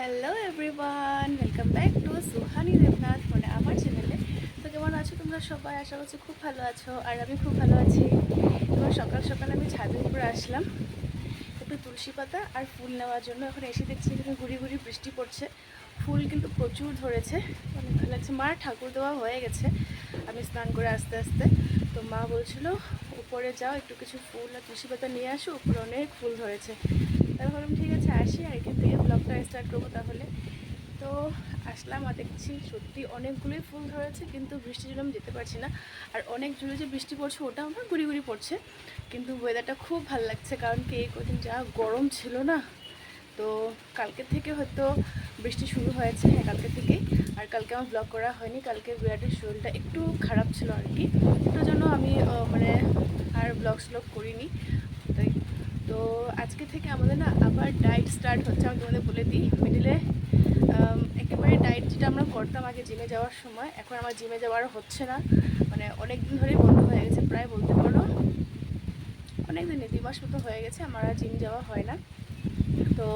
Hello everyone welcome back to Suhani Debnath মানে আমার চ্যানেলে তো কেমন আছো তোমরা সবাই? আশা করছি খুব ভালো আছো, আর আমি খুব ভালো আছি। এবার সকাল সকাল আমি ছাদের উপরে আসলাম। একটু তুলসী পাতা আর ফুল নেওয়ার জন্য এখন এসে দেখছি এখানে ঘুরি ঘুরি বৃষ্টি পড়ছে। ফুল কিন্তু প্রচুর ধরেছে অনেক ভালো লাগছে মার ঠাকুর দেওয়া হয়ে গেছে। আমি স্নান করে আস্তে আস্তে, তো মা বলছিল, উপরে যাও, একটু কিছু ফুল আর তুলসী পাতা নিয়ে আসো, উপরে অনেক ফুল ধরেছে। তারপর ভাবলাম, ঠিক আছে, আসি আর এখান থেকে ব্লগটা স্টার্ট করব তাহলে। তো আসলাম আর দেখছি সত্যি অনেকগুলোই ফুল ধরেছে, কিন্তু বৃষ্টির জন্য আমি যেতে পারছি না। আর অনেক জোরে যে বৃষ্টি পড়ছে ওটা আমার গুড়ি গুড়ি পড়ছে। কিন্তু ওয়েদারটা খুব ভালো লাগছে, কারণ কি এই কদিন যা গরম ছিল না, তো কালকে থেকে হয়তো বৃষ্টি শুরু হয়েছে হ্যাঁ কালকে থেকেই। আর কালকে আমার ব্লগ করা হয়নি, কালকে বিরাটের শরীরটা একটু খারাপ ছিল আর কি। ওটার জন্য আমি মানে আর ব্লগ স্লগ করিনি। তো আজকে থেকে আমাদের না আবার ডায়েট স্টার্ট হচ্ছে, আমি তোমাদের বলে দিই। মিডিলে একেবারে ডায়েট যেটা আমরা করতাম আগে জিমে যাওয়ার সময়, এখন আমার জিমে যাওয়ার হচ্ছে না। মানে অনেক দিন ধরেই বন্ধ হয়ে গেছে, প্রায় বলতে পারো। অনেক দিন দুই মাস মতো হয়ে গেছে, আমার আর জিম যাওয়া হয় না। তো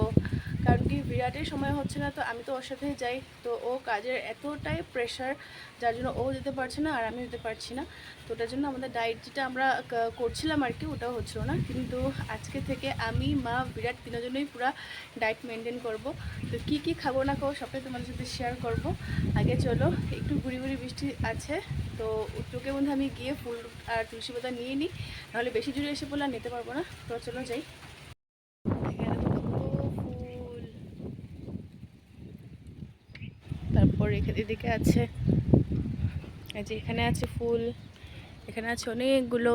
কারণ কি বিরাটের সময় হচ্ছে না, তো আমি তো ওর সাথেই যাই। তো ও কাজের এতটাই প্রেশার যার জন্য ও যেতে পারছে না আর আমি যেতে পারছি না। তো ওটার জন্য আমাদের ডায়েট যেটা আমরা করছিলাম আর কি, ওটাও হচ্ছিল না। কিন্তু আজকে থেকে আমি, মা, বিরাট তিনজনেই পুরো ডায়েট মেনটেন করব। তো কি কি খাব না খাব সবটাই তোমাদের সাথে শেয়ার করব। আগে চলো, একটু ঘুরি ঘুরি বৃষ্টি আছে, তো উত্তরকে মধ্যে আমি গিয়ে ফুল আর তুলসী পাতা নিয়ে নিই। নাহলে বেশি জুড়ে এসে আর নিতে পারব না। তো চলো যাই এখানে তো কত ফুল এদিকে আছে, এই যে এখানে আছে ফুল, এখানে আছে অনেকগুলো,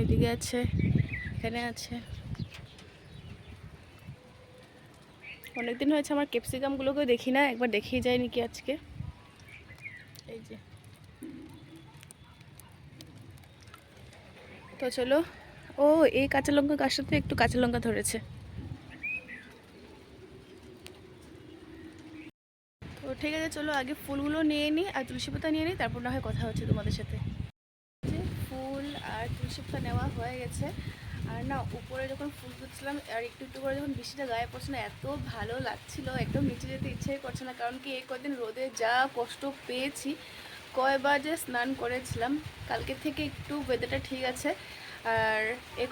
এদিকে আছে, এখানে আছে। অনেকদিন হয়েছে আমার ক্যাপসিকামগুলোকেও দেখি না, একবার দেখিয়ে যায়নি কি আজকে। এই যে। তো চলো, ও এই কাঁচা লঙ্কা গাছটাতে একটু কাঁচা লঙ্কা ধরেছে তো ঠিক আছে চলো আগে ফুলগুলো নিয়ে নিই আর তুলসী পাতা নিয়ে নিই তারপর না হয় কথা হচ্ছে তোমাদের সাথে। ফুল আর তুলসী পাতা নেওয়া হয়ে গেছে। আর না, উপরে যখন ফুল তুলছিলাম, আর একটু একটু করে যখন বৃষ্টিটা গায়ে পড়ছে না, এত ভালো লাগছিল, একদম নিচে যেতে ইচ্ছেই করছে না, কারণ কি এই কদিন রোদে যা কষ্ট পেয়েছি, কয়বার যে স্নান করেছিলাম, কালকে থেকে একটু ওয়েদারটা ঠিক আছে। আর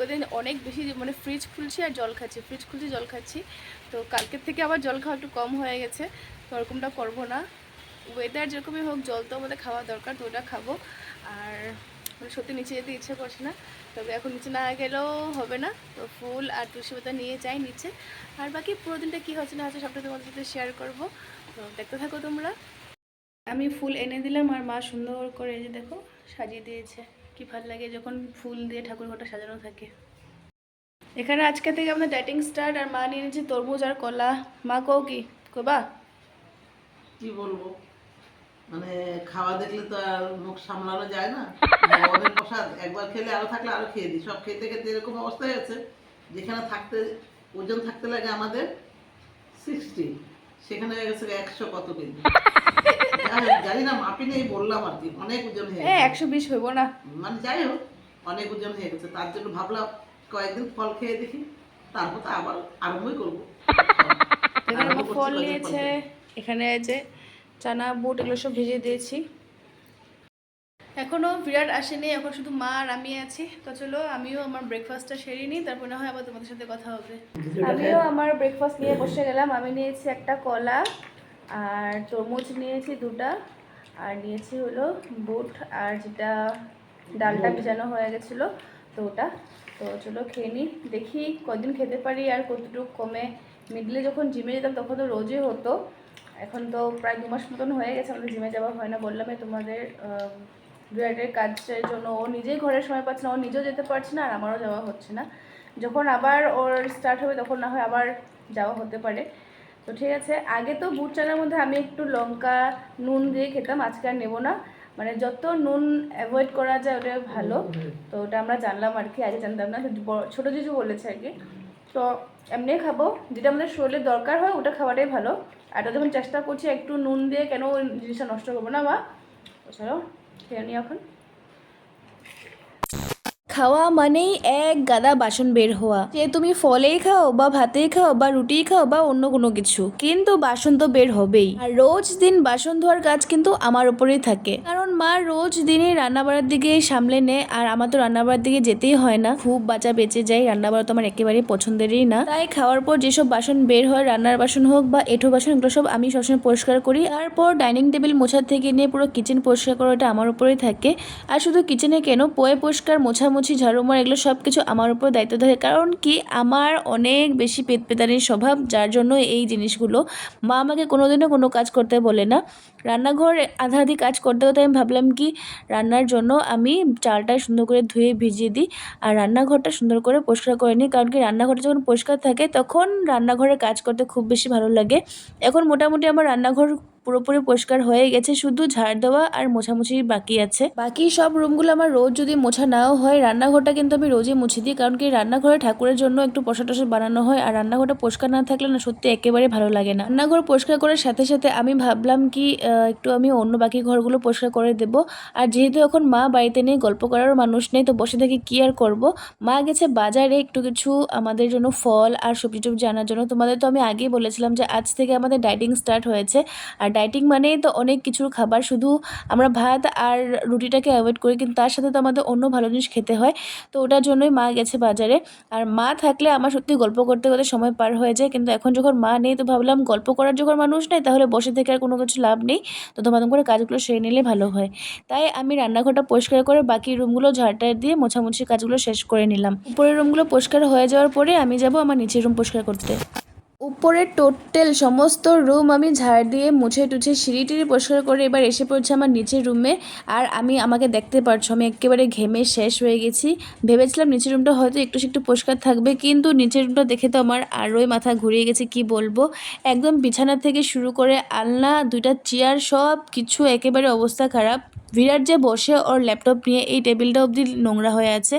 কদিন অনেক বেশি মানে ফ্রিজ খুলছি আর জল খাচ্ছি ফ্রিজ খুলছি, জল খাচ্ছি। তো কালকের থেকে আবার জল খাওয়া একটু কম হয়ে গেছে। ওরকমটা করব না। ওয়েদার যেরকমই হোক, জল তো আমাদের খাওয়া দরকার তো ওটা খাব। আর মানে সত্যি নিচে যেতে ইচ্ছে করছে না। তবে এখন নিচে না গেলেও হবে না। তো ফুল আর তুলসী পাতা নিয়ে যাই নিচে। আর বাকি পুরো দিনটা কী হচ্ছে না হচ্ছে সবটা তোমাদের সাথে শেয়ার করব। তো দেখতে থাকো তোমরা। আমি ফুল এনে দিলাম আর মা সুন্দর করে এই যে দেখো সাজিয়ে দিয়েছে। কি ভালো লাগে যখন ফুল দিয়ে ঠাকুর ঘরটা সাজানো থাকে। এখানে আজকে থেকে আমাদের ডাইটিং স্টার্ট আর মা নিয়ে নিয়েছে তরমুজ আর কলা। মা কও কি? কবা? কি বলব? মানে খাওয়া দেখলে তো আর মুখ সামলানো যায় না। ভগবানের প্রসাদ একবার খেলে আরও থাকলে আরও খেয়ে দিই। সব খেতে খেতে এরকম অবস্থা হয়েছে যেখানে থাকতে ওজন থাকতে লাগে আমাদের সিক্সটি সেখানে হয়ে গেছে একশো কত কেজি। জানি না মাপি নেই বললাম আর কি। অনেক ওজন হয়ে গেছে। একশো বিশ হইব না। মানে যাই হোক অনেক ওজন হয়ে গেছে। তার জন্য ভাবলাম কয়েকদিন ফল খেয়ে দেখি। তারপর তো আবার আরম্ভই করব। ফল নিয়েছে। এখানে যে চানা বুট এগুলো সব ভেজে দিয়েছি। এখনও বিরাট আসেনি এখন শুধু মা আর আমি আছি। তো চলো আমিও আমার ব্রেকফাস্টটা সেরে নিই তারপর না হয় আবার তোমাদের সাথে কথা হবে। আমিও আমার ব্রেকফাস্ট নিয়ে বসে গেলাম। আমি নিয়েছি একটা কলা আর তরমুজ নিয়েছি দুটা আর নিয়েছি হলো বুট আর যেটা ডালটা ভিজানো হয়ে গেছিল তো ওটা। তো চলো খেয়ে নিই দেখি কদিন খেতে পারি আর কতটুকু কমে। মিডলে যখন জিমে যেতাম তখন তো রোজই হতো। এখন তো প্রায় দু মাস মতন হয়ে গেছে, আমাদের জিমে যাওয়া হয় না, বললামই তোমাদের বিরাটের কাজের জন্য। ও নিজেই ঘরের সময় পাচ্ছে না, ও নিজেও যেতে পারছে না, আর আমারও যাওয়া হচ্ছে না। যখন আবার ওর স্টার্ট হবে, তখন না হয় আবার যাওয়া হতে পারে। তো ঠিক আছে, আগে তো বুট চানার মধ্যে আমি একটু লঙ্কা, নুন দিয়ে খেতাম, আজকে আর নেব না। মানে যত নুন অ্যাভয়েড করা যায় ওটা ভালো। তো ওটা আমরা জানলাম আর কি, আগে জানতাম না, ছোটো জিজু বলেছে আর কি। তো এমনি খাব, যেটা আমাদের শরীরে দরকার হয়, ওটা খাওয়াটাই ভালো। ওটা যখন চেষ্টা করছি একটু নুন দিয়ে কেন জিনিসটা নষ্ট করব না, বা খেয়ে এখন। খাওয়া মানেই এক গাদা বাসন বের হওয়া। সে তুমি ফলেই খাও, বা ভাতেই খাও, বা রুটি খাও, বা অন্য কোনো কিছু। কিন্তু বাসন তো বের হবেই। আর রোজ দিন বাসন ধোয়ার কাজ কিন্তু আমার উপরেই থাকে। কারণ মা রোজ দিনই রান্না বাড়ার দিকে সামলে নেয় আর আমার তো রান্না বাড়ার দিকে যেতেই হয় না। খুব বাঁচা বেঁচে যায় রান্না বাড়া তো আমার একেবারেই পছন্দেরই না। তাই খাওয়ার পর যেসব বাসন বের হয়, রান্নার বাসন হোক বা এঁঠো বাসন, এগুলো সব আমি সবসময় পরিষ্কার করি। তারপর ডাইনিং টেবিল মোছার থেকে নিয়ে পুরো কিচেন পরিষ্কার করা এটা আমার উপরেই থাকে। আর শুধু কিচেনে কেন, পোয়ে পরিষ্কার, মোছামুছি ঝাড়ু মার এগুলো সব কিছু আমার উপর দায়িত্ব থাকে। কারণ কি, আমার অনেক বেশি পেট পেতানির স্বভাব, যার জন্য এই জিনিসগুলো মা আমাকে কোনোদিনও কোনো কাজ করতে বলে না। রান্নাঘর আধা আধি কাজ করতে করতে আমি ভাবলাম কি রান্নার জন্য আমি চালটা সুন্দর করে ধুয়ে ভিজিয়ে দিই আর রান্নাঘরটা সুন্দর করে পরিষ্কার করে নিই। কারণ কি রান্নাঘরটা যখন পরিষ্কার থাকে তখন রান্নাঘরে কাজ করতে খুব বেশি ভালো লাগে। এখন মোটামুটি আমার রান্নাঘর পুরোপুরি পরিষ্কার হয়ে গেছে, শুধু ঝাড় দেওয়া আর মোছামুছি বাকি আছে। বাকি সব রুমগুলো আমার রোজ যদি মোছা নাও হয়, রান্নাঘরটা কিন্তু আমি রোজই মুছে দিই, কারণ কি রান্নাঘরে ঠাকুরের জন্য একটু প্রসাদ টসাদ বানানো হয়, আর রান্নাঘরটা পরিষ্কার না থাকলে না সত্যি একেবারে ভালো লাগে না। রান্নাঘর পরিষ্কার করার সাথে সাথে আমি ভাবলাম কি একটু আমি অন্য বাকি ঘরগুলো পরিষ্কার করে দেব। আর যেহেতু এখন মা বাড়িতে নেই, গল্প করারও মানুষ নেই, তো বসে থেকে কি আর করব? মা গেছে বাজারে একটু কিছু আমাদের জন্য ফল আর সবজি টবজি আনার জন্য। তোমাদের তো আমি আগেই বলেছিলাম যে আজ থেকে আমাদের ডাইটিং স্টার্ট হয়েছে। আর ডাইটিং মানেই তো অনেক কিছুর খাবার। শুধু আমরা ভাত আর রুটিটাকে অ্যাভয়েড করি, কিন্তু তার সাথে তো আমাদের অন্য ভালো জিনিস খেতে হয়। তো ওটার জন্যই মা গেছে বাজারে। আর মা থাকলে আমার সত্যি গল্প করতে করতে সময় পার হয়ে যায়, কিন্তু এখন যখন মা নেই, তো ভাবলাম গল্প করার যখন মানুষ নেই, তাহলে বসে থেকে আর কোনো কিছু লাভ নেই। তো তোমাদের করে কাজগুলো সেরে নিলে ভালো হয়। তাই আমি রান্নাঘরটা পরিষ্কার করে বাকি রুমগুলো ঝাড়টার দিয়ে মোছামুছি কাজগুলো শেষ করে নিলাম। উপরের রুমগুলো পরিষ্কার হয়ে যাওয়ার পরে আমি যাব আমার নিচের রুম পরিষ্কার করতে। উপরের টোটাল সমস্ত রুম আমি ঝাড় দিয়ে মুছে টুছে সিঁড়ি টিড়ি পরিষ্কার করে এবার এসে পড়ছে আমার নিচের রুমে। আর আমি, আমাকে দেখতে পারছ, আমি একেবারে ঘেমে শেষ হয়ে গেছি। ভেবেছিলাম নিচের রুমটা হয়তো একটু একটু পরিষ্কার থাকবে, কিন্তু নিচের রুমটা দেখে তো আমার আরোই মাথা ঘুরিয়ে গেছে, কি বলব? একদম বিছানা থেকে শুরু করে আলনা, দুইটা চেয়ার সব কিছু একেবারে অবস্থা খারাপ। বিরাট যে বসে ওর ল্যাপটপ নিয়ে এই টেবিলটা অবধি নোংরা হয়ে আছে,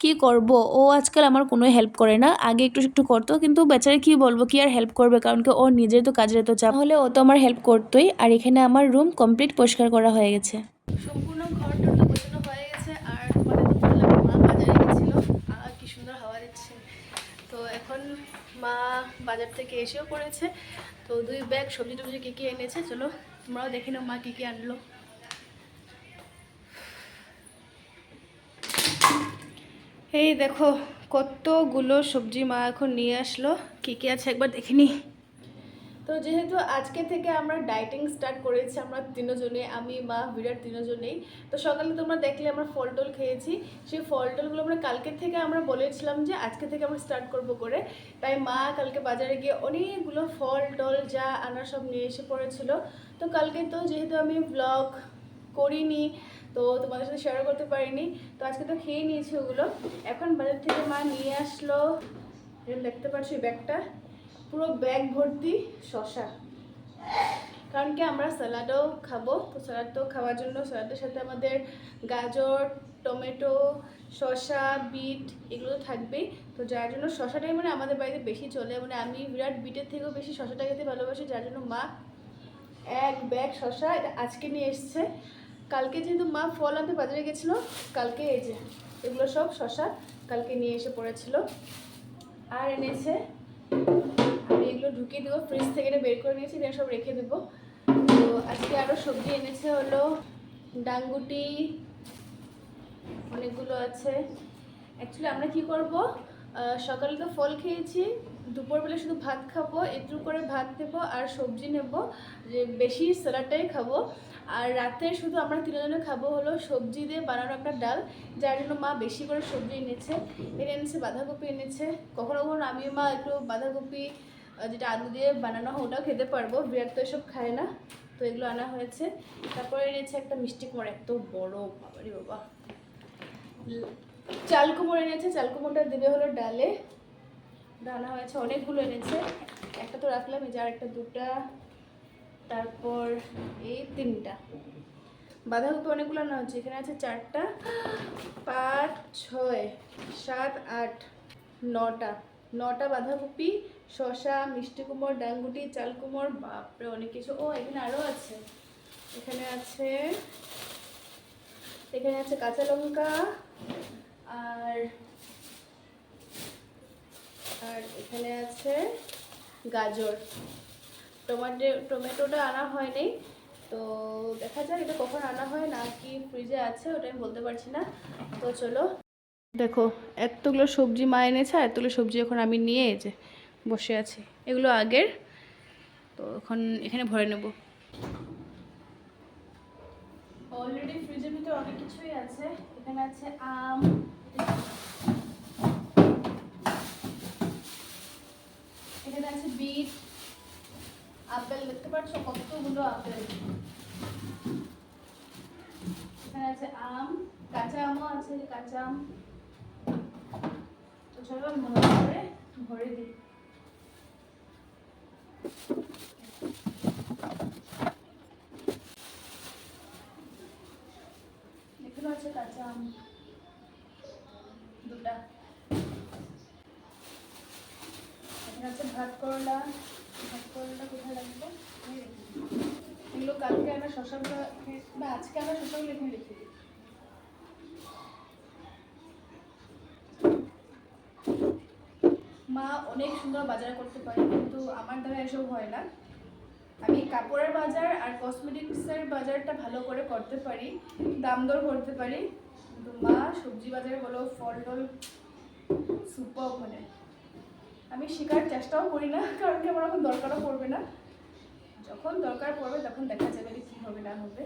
কি করব? ও আজকাল আমার কোনো হেল্প করে না। আগে একটু একটু করতো, কিন্তু বেচারা কি বলব, কি আর হেল্প করবে? কারণ কি ওর নিজের তো কাজের তো চাপ। হলে ও তো আমার হেল্প করতোই। আর এখানে আমার রুম কমপ্লিট পরিষ্কার করা হয়ে গেছে। সম্পূর্ণ ঘরটা তো হয়ে গেছে, আর মা আর কি সুন্দর হাওয়া দিচ্ছে। তো এখন মা বাজার থেকে এসেও পড়েছে। তো দুই ব্যাগ সবজি টবজি কী কী এনেছে, চলো তোমরাও দেখে নাও মা কী কী আনলো। এই দেখো, কতগুলো সবজি মা এখন নিয়ে আসলো। কী কী আছে একবার দেখিনি তো যেহেতু আজকে থেকে আমরা ডাইটিং স্টার্ট করেছি, আমরা তিনজনে, আমি, মা, বিরাট তিনজনেই। তো সকালে তোমরা দেখলে আমরা ফল টল খেয়েছি। সেই ফল টলগুলো আমরা কালকে থেকে আমরা বলেছিলাম যে আজকে থেকে আমরা স্টার্ট করব করে। তাই মা কালকে বাজারে গিয়ে অনেকগুলো ফল টল যা আনার সব নিয়ে এসে পড়েছিল। তো কালকে তো যেহেতু আমি ব্লগ করিনি তো তোমাদের সাথে শেয়ার করতে পারিনি। তো আজকে তো খেয়ে নিয়েছি ওগুলো। এখন বাজার থেকে মা নিয়ে আসলো। দেখতে পাচ্ছি ব্যাগটা। পুরো ব্যাগ ভর্তি শশা কারণ কি আমরা স্যালাডও খাব, তো স্যালাড তো খাওয়ার জন্য স্যালাডের সাথে আমাদের গাজর, টমেটো, শসা, বিট এগুলো থাকবেই। তো যার জন্য শশাটাই মানে আমাদের বাড়িতে বেশি চলে। মানে আমি বিরাট বিটের থেকেও বেশি শশাটা খেতে ভালোবাসি। যার জন্য মা এক ব্যাগ শশা এটা আজকে নিয়ে এসছে। কালকে যেহেতু মা ফল আনতে বাজারে গেছিল, কালকে এই যে, এগুলো সব শশা কালকে নিয়ে এসে পড়েছিল। আর এনেছে, আমি এগুলো ঢুকিয়ে দেবো ফ্রিজ থেকে এটা বের করে নিয়েছি, এটা সব রেখে দেবো। তো আজকে আরও সবজি এনেছে হলো ডাঙ্গুটি, অনেকগুলো আছে। অ্যাকচুয়ালি আমরা কি করব সকালে তো ফল খেয়েছি দুপুরবেলা শুধু ভাত খাব, একটু করে ভাত নেব আর সবজি নেব, যে বেশি স্যালাডটাই খাব। আর রাতে শুধু আমরা তিনজনে খাব হলো সবজি দিয়ে বানানো একটা ডাল, যার জন্য মা বেশি করে সবজি এনেছে। এনে এনেছে, বাঁধাকপি এনেছে। কখনো কখনো আমিও মা একটু বাঁধাকপি যেটা আলু দিয়ে বানানো হয় ওটাও খেতে পারব, বিরাট তো এসব খায় না। তো এগুলো আনা হয়েছে। তারপরে এনেছে একটা মিষ্টি কুমড়, এত বড়, বাবারি বাবা। চাল কুমড়ো এনেছে, চাল কুমড়োটা দেবে হলো ডালে। ডানা হয়েছে, অনেকগুলো এনেছে। একটা তো রাখলাম, এই যে আর একটা দুটা। তারপর এই তিনটা। বাঁধাকপি অনেকগুলো আনা হচ্ছে এখানে আছে চারটা। পাঁচ, ছয়, সাত, আট, নটা। নটা বাঁধাকপি, শসা, মিষ্টি কুমড় ডাঙ্গুটি চাল কুমড় বাপরে, অনেক কিছু। ও, এখানে আরও আছে। এখানে আছে এখানে আছে কাঁচা লঙ্কা আর আর এখানে আছে গাজর। টমেটো টমেটোটা আনা হয়নি, তো দেখা যাক এটা কখন আনা হয়, না কি ফ্রিজে আছে, ওটা আমি বলতে পারছি না। তো চলো। দেখো, এতগুলো সবজি মা এনেছে, আর এতগুলো সবজি এখন আমি নিয়ে যে বসে আছি। এগুলো আগের, তো এখন এখানে ভরে নেব। অলরেডি ফ্রিজের ভিতরে অনেক কিছুই আছে। এখানে আছে আম এখানে আছে বিট আপেল, দেখতে পাচ্ছ কতগুলো আপেল? এখানে আছে আম, কাঁচা আমও আছে কাঁচা আম। তো চলো ভালো করে ভরে দিই। এখানে আছে কাঁচা আম দুটা এখানে আছে ভাত মা অনেক সুন্দর বাজার করতে পারে, কিন্তু আমার দ্বারা এসব হয় না। আমি কাপড়ের বাজার আর কসমেটিক্সের বাজারটা ভালো করে করতে পারি, দাম দর করতে পারি। কিন্তু মা সবজি বাজার বলো, ফল টল সুপার মানে। আমি শেখার চেষ্টাও করি না, কারণ কি আমার এখন দরকারও পড়বে না। যখন দরকার পড়বে তখন দেখা যাবে যে কী হবে না হবে।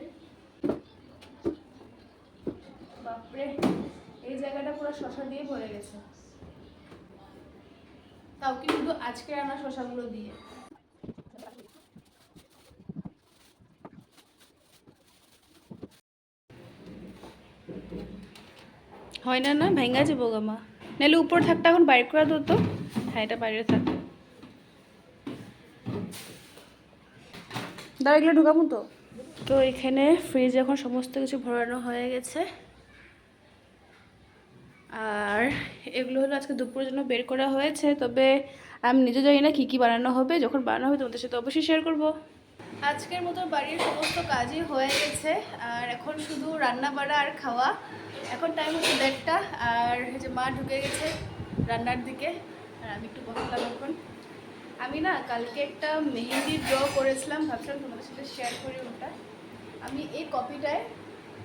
বাপরে, এই জায়গাটা পুরো শশা দিয়ে ভরে গেছে। তাও কি শুধু আজকে আনা শশাগুলো দিয়ে। হয় না না, ভেঙা যাব গা মা। নাহলে উপর থাকটা এখন বাইর করে দো তো হ্যাঁ বাইরে থাক দাঁড়া এগুলো ঢুকাবো তো? তো এখানে ফ্রিজ এখন সমস্ত কিছু ভরানো হয়ে গেছে। আর এগুলো হলো আজকে দুপুরের জন্য বের করা হয়েছে তবে আমি নিজে জানি না কী কী বানানো হবে যখন বানানো হবে তোমাদের সাথে অবশ্যই শেয়ার করব। আজকের মতো বাড়ির সমস্ত কাজই হয়ে গেছে আর এখন শুধু রান্না বাড়া আর খাওয়া। এখন টাইম হচ্ছে দেড়টা আর যে মা ঢুকে গেছে রান্নার দিকে। আর আমি একটু বসলাম এখন আমি না কালকে একটা মেহেন্দি ড্র করেছিলাম, ভাবছিলাম তোমাদের সাথে শেয়ার করি ওটা। আমি এই কপিটায়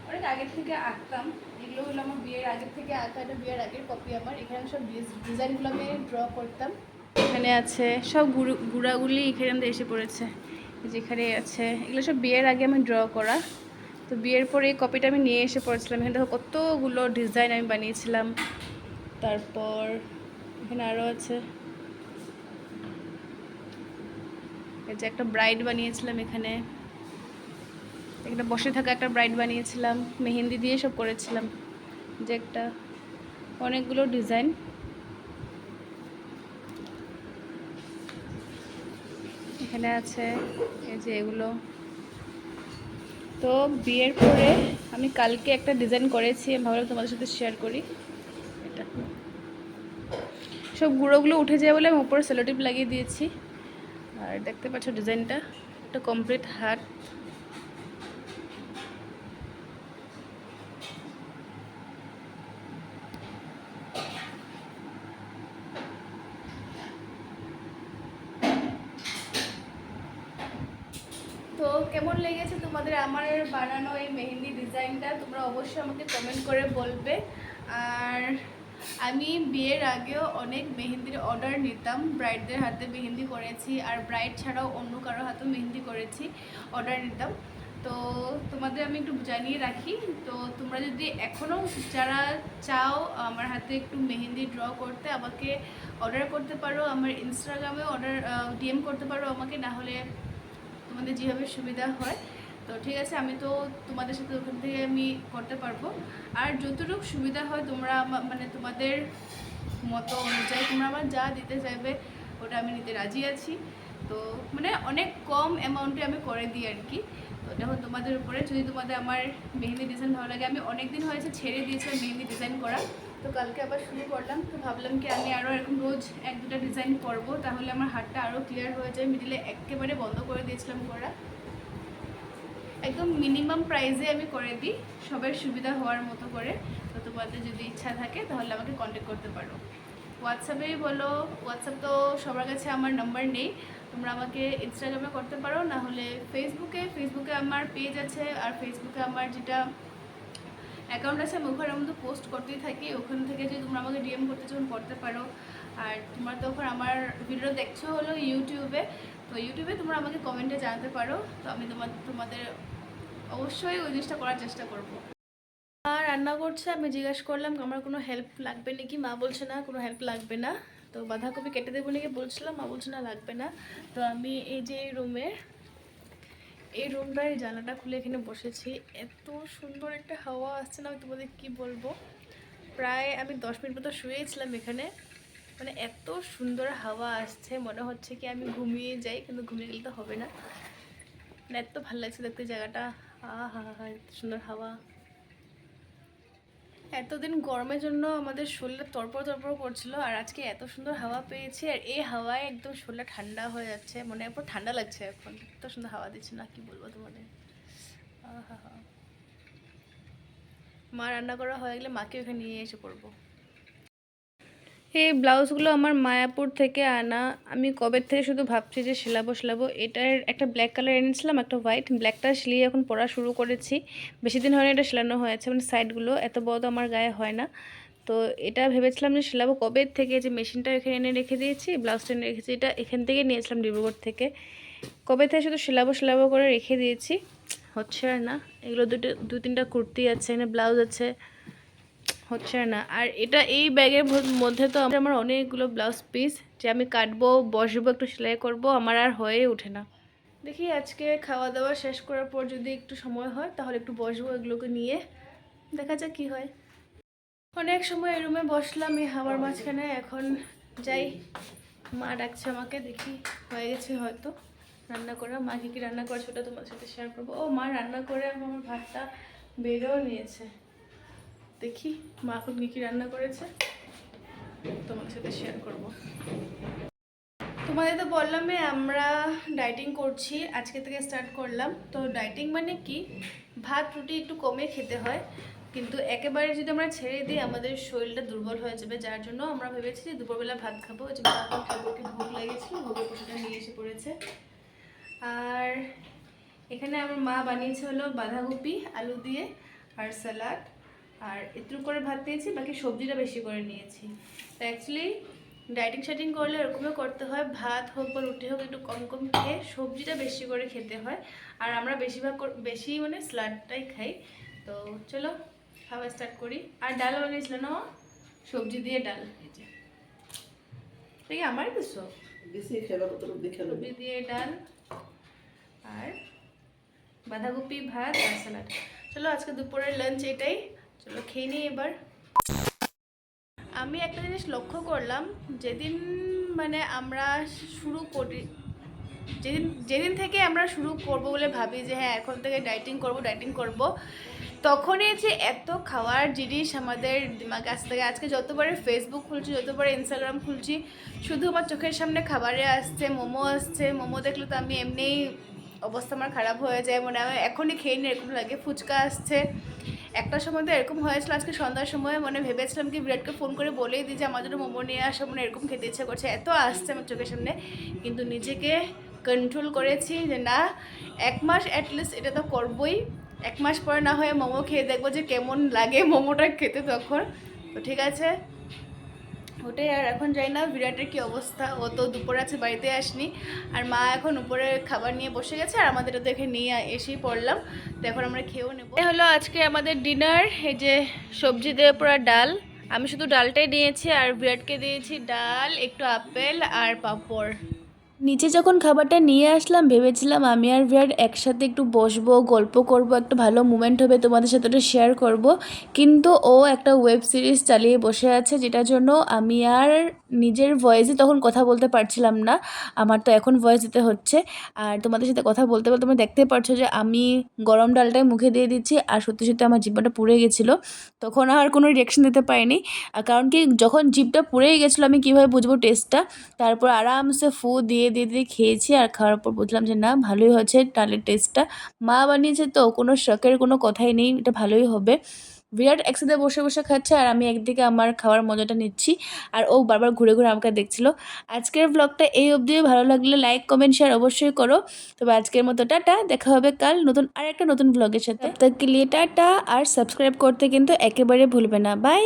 অনেক আগের থেকে আঁকতাম। এগুলো হলো আমার বিয়ের আগের থেকে আঁকা, এটা বিয়ের আগের কপি আমার। এখানে আমি সব ডিজাইনগুলো আমি ড্র করতাম। এখানে আছে সব গুঁড়ো গুঁড়াগুলি এখানে এসে পড়েছে। যেখানে আছে। এগুলো সব বিয়ের আগে আমি ড্র করা। তো বিয়ের পরে এই কপিটা আমি নিয়ে এসে পড়েছিলাম। এখানে দেখো কতগুলো ডিজাইন আমি বানিয়েছিলাম। তারপর এখানে আরও আছে যে একটা ব্রাইড বানিয়েছিলাম এখানে। একটা বসে থাকা একটা ব্রাইড বানিয়েছিলাম। মেহেন্দি দিয়ে সব করেছিলাম। যে একটা অনেকগুলো ডিজাইন এখানে আছে, এই যে এগুলো। তো বিয়ের পরে আমি কালকে একটা ডিজাইন করেছি। আমি ভাবলাম তোমাদের সাথে শেয়ার করি। সব গুঁড়োগুলো উঠে যায় বলে আমি উপরে সেলোটিপ লাগিয়ে দিয়েছি। আর দেখতে পাচ্ছ ডিজাইনটা, একটা কমপ্লিট হাট তো কেমন লেগেছে তোমাদের আমার বানানো এই মেহেন্দি ডিজাইনটা? তোমরা অবশ্যই আমাকে কমেন্ট করে বলবে। আর আমি বিয়ের আগেও অনেক মেহেন্দির অর্ডার নিতাম। ব্রাইডদের হাতে মেহেন্দি করেছি আর ব্রাইড ছাড়াও অন্য কারও হাতেও মেহেন্দি করেছি, অর্ডার নিতাম। তো তোমাদের আমি একটু জানিয়ে রাখি, তো তোমরা যদি এখনও যারা চাও আমার হাতে একটু মেহেন্দি ড্র করতে, আমাকে অর্ডার করতে পারো, আমার ইনস্টাগ্রামে অর্ডার ডিএম করতে পারো আমাকে না হলে তোমাদের যেভাবে সুবিধা হয়। তো ঠিক আছে, আমি তো তোমাদের সাথে ওখান থেকে আমি করতে পারব। আর যতটুকু সুবিধা হয় তোমরা মানে তোমাদের মতো অনুযায়ী তোমরা আমার যা দিতে চাইবে, ওটা আমি নিতে রাজি আছি। তো মানে অনেক কম অ্যামাউন্টে আমি করে দিই আর কি। তো দেখো তোমাদের উপরে। যদি তোমাদের আমার মেহেন্দি ডিজাইন ভালো লাগে, আমি অনেক দিন হয়েছে ছেড়ে দিয়েছিলাম মেহেন্দি ডিজাইন করা। তো কালকে আবার শুরু করলাম, তো ভাবলাম কি আমি আরও এরকম রোজ এক দুটা ডিজাইন করব, তাহলে আমার হাতটা আরও ক্লিয়ার হয়ে যায়। মিডিলে একেবারে বন্ধ করে দিয়েছিলাম করা। একদম মিনিমাম প্রাইসে আমি করে দিই, সবার সুবিধা হওয়ার মতো করে। তো তোমাদের যদি ইচ্ছা থাকে, তাহলে আমাকে কন্ট্যাক্ট করতে পারো। হোয়াটসঅ্যাপেই বলো হোয়াটসঅ্যাপ তো সবার কাছে আমার নাম্বার নেই। তোমরা আমাকে ইনস্টাগ্রামে করতে পারো, না হলে ফেসবুকে ফেসবুকে আমার পেজ আছে, আর ফেসবুকে আমার যেটা অ্যাকাউন্ট আছে, আমি ওখানে মধ্যে পোস্ট করতেই থাকি। ওখান থেকে যদি তোমরা আমাকে ডিএম করতে চাও করতে পারো। আর তোমরা তখন আমার ভিডিও দেখছ হলো ইউটিউবে তো ইউটিউবে তোমরা আমাকে কমেন্টে জানাতে পারো। তো আমি তোমাদের তোমাদের অবশ্যই ওই জিনিসটা করার চেষ্টা করব। মা রান্না করছে, আমি জিজ্ঞেস করলাম, আমার কোনো হেল্প লাগবে নাকি? মা বলছে, না, কোনো হেল্প লাগবে না। তো বাঁধাকপি কেটে দেবো নাকি বলছিলাম, মা বলছে, না, লাগবে না। তো আমি এই যে রুমের এই রুমটার জানালাটা খুলে এখানে বসেছি। এত সুন্দর একটা হাওয়া আসছে না, আমি তোমাদের কী বলব? প্রায় আমি দশ মিনিট মতো শুয়েছিলাম এখানে। মানে এত সুন্দর হাওয়া আসছে, মনে হচ্ছে কি আমি ঘুমিয়ে যাই, কিন্তু ঘুমিয়ে গেলে তো হবে না। মানে এত ভালো লাগছে দেখতে জায়গাটা। হা সুন্দর হাওয়া। এতদিন গরমের জন্য আমাদের শরীরটা তরপর তরপর করছিল, আর আজকে এত সুন্দর হাওয়া পেয়েছি, আর এই হাওয়ায় একদম শরীরটা ঠান্ডা হয়ে যাচ্ছে, মনে এরপর ঠান্ডা লাগছে এখন। এত সুন্দর হাওয়া দিচ্ছে, না কি বলব তোমাদের। হা। মা রান্না করা হয়ে গেলে মাকে ওখানে নিয়ে এসে পড়ব। এই ব্লাউজগুলো আমার মায়াপুর থেকে আনা। আমি কবে থেকে শুধু ভাবছি যে সেলাবো সেলাবো। এটার একটা ব্ল্যাক কালার এনেছিলাম, একটা হোয়াইট ব্ল্যাকটা সেলিয়ে এখন পরা শুরু করেছি। বেশি দিন হয়নি এটা সেলানো হয়েছে মানে সাইডগুলো এত বড় আমার গায়ে হয় না। তো এটা ভেবেছিলাম যে সেলাবো কবে থেকে যে মেশিনটা এখানে এনে রেখে দিয়েছি, ব্লাউজটা এনে রেখেছি এটা এখান থেকে নিয়েছিলাম ডিব্রুগড় থেকে। কবে থেকে শুধু সেলাবো সেলাবো করে রেখে দিয়েছি, হচ্ছে আর না। এগুলো দুটো, দু তিনটা কুর্তি আছে, এখানে ব্লাউজ আছে। হচ্ছে না। আর এটা এই ব্যাগের মধ্যে তো আমার অনেকগুলো ব্লাউজ পিস যে আমি কাটবো, বসবো, একটু সেলাই করব, আমার আর হয়ে ওঠে না। দেখি আজকে খাওয়া দাওয়া শেষ করার পর যদি একটু সময় হয়, তাহলে একটু বসবো এগুলোকে নিয়ে। দেখা যাক কি হয়। অনেক সময় এই রুমে বসলাম এই হাওয়ার মাঝখানে এখন যাই। মা ডাকছে আমাকে, দেখি হয়ে গেছে হয়তো। রান্না করা, মা কী কী রান্না করছে ওটা তোমার সাথে শেয়ার করব। ও মা রান্না করে আমার ভাতটা বেড়েও নিয়েছে। দেখি মা এখন কী রান্না করেছে। তোমার সাথে শেয়ার করব। তোমাদের তো বললাম আমরা ডাইটিং করছি, আজকে থেকে স্টার্ট করলাম। তো ডাইটিং মানে কি? ভাত, রুটি একটু কমে খেতে হয়, কিন্তু একেবারে যদি আমরা ছেড়ে দিই, আমাদের শরীরটা দুর্বল হয়ে যাবে। যার জন্য আমরা ভেবেছি যে দুপুরবেলা ভাত খাব। যে ঠাকুরকে ভোগ লেগেছিল ভোগের পশুটা নিয়ে এসে পড়েছে। আর এখানে আমার মা বানিয়েছে হলো বাঁধাকপি, আলু দিয়ে, আর স্যালাড আর একটু করে ভাত নিয়েছি বাকি সবজিটা বেশি করে নিয়েছি। তো অ্যাকচুয়ালি ডাইটিং শাইটিং করলে এরকমই করতে হয় ভাত হোক বা রুটি হোক একটু কম কম খেয়ে সবজিটা বেশি করে খেতে হয়। আর আমরা বেশিরভাগ বেশি মানে স্লাডটাই খাই। তো চলো খাওয়া স্টার্ট করি। আর ডাল বানিয়েছিল না সবজি দিয়ে ডাল। এই যে। এটা কি আমারই তো সব বেশি খেলো তোর দেখে নেবে সবজি দিয়ে ডাল আর বাঁধাকপি ভাত আর স্যালাড। চলো আজকে দুপুরের লাঞ্চ এটাই। চলো খেয়ে নিই এবার। আমি একটা জিনিস লক্ষ্য করলাম, যেদিন মানে আমরা শুরু করি, যেদিন যেদিন থেকে আমরা শুরু করব বলে ভাবি যে হ্যাঁ এখন থেকে ডাইটিং করব ডাইটিং করব, তখনই যে এত খাওয়ার জিনিস আমাদের দিমাগে আসতে থাকে। আজকে যতবারে ফেসবুক খুলছি যতবারে ইনস্টাগ্রাম খুলছি শুধু আমার চোখের সামনে খাবারে আসছে, মোমো আসছে, মোমো দেখলে তো আমি এমনিই অবস্থা আমার খারাপ হয়ে যায়, মনে হয় এখনই খেয়ে নিই, এরকম লাগে, ফুচকা আসছে। একটা সময় তো এরকম হয়েছিল, আজকে সন্ধ্যার সময় মানে ভেবেছিলাম কি বিরাটকে ফোন করে বলেই দিই যে, আমার জন্য মোমো নিয়ে আসা মানে এরকম খেতে ইচ্ছে করছে। এত আসছে আমার চোখের সামনে, কিন্তু নিজেকে কন্ট্রোল করেছি যে, না, এক মাস অ্যাটলিস্ট এটা তো করবই। এক মাস পরে না হয়ে মোমো খেয়ে দেখব যে, কেমন লাগে মোমোটা খেতে তখন। তো ঠিক আছে ওটাই, আর এখন যাই না বিরাটের কি অবস্থা। ও তো দুপুর আছে, বাড়িতে আসনি। আর মা এখন উপরে খাবার নিয়ে বসে গেছে, আর আমাদের দেখে নিয়ে এসেই পড়লাম। তো এখন আমরা খেয়েও নেব। হলো আজকে আমাদের ডিনার, এই যে সবজি দিয়ে পুরো ডাল। আমি শুধু ডালটাই নিয়েছি আর বিরাটকে দিয়েছি ডাল, একটু আপেল আর পাঁপড়। নিচে যখন খাবারটা নিয়ে আসলাম, ভেবেছিলাম আমি আর বিরাট একসাথে একটু বসবো, গল্প করব, একটা ভালো মুমেন্ট হবে, তোমাদের সাথে ওটা শেয়ার করব। কিন্তু ও একটা ওয়েব সিরিজ চালিয়ে বসে আছে, যেটার জন্য আমি আর নিজের ভয়েসে তখন কথা বলতে পারছিলাম না। আমার তো এখন ভয়েস দিতে হচ্ছে। আর তোমাদের সাথে কথা বলতে বলতে তোমরা দেখতে পারছ যে আমি গরম ডালটাই মুখে দিয়ে দিচ্ছি, আর সত্যি সত্যি আমার জিব্বাটা পুড়ে গেছিল। তখন আর কোনো রিয়াকশন দিতে পারিনি। কারণ কি, যখন জিপটা পুড়েই গেছিল, আমি কীভাবে বুঝব টেস্টটা তারপর আরামসে ফু দিয়ে দিয়ে দিয়ে খেয়েছি আর খাওয়ার পর বুঝলাম যে না, ভালোই হয়েছে ডালের টেস্টটা মা বানিয়েছে তো, কোনো শখের কোনো কথাই নেই, এটা ভালোই হবে। বিরাট একসাথে বসে বসে খাচ্ছে আর আমি একদিকে আমার খাওয়ার মজাটা নিচ্ছি আর ও বারবার ঘুরে ঘুরে আমাকে দেখছিল। আজকের ব্লগটা এই অবধি। ভালো লাগলে লাইক কমেন্ট শেয়ার অবশ্যই করো। তবে আজকের মতো টাটা, দেখা হবে কাল নতুন আর একটা নতুন ব্লগের সাথে। তক লিয়ে টাটা আর সাবস্ক্রাইব করতে কিন্তু একেবারে ভুলবে না। বাই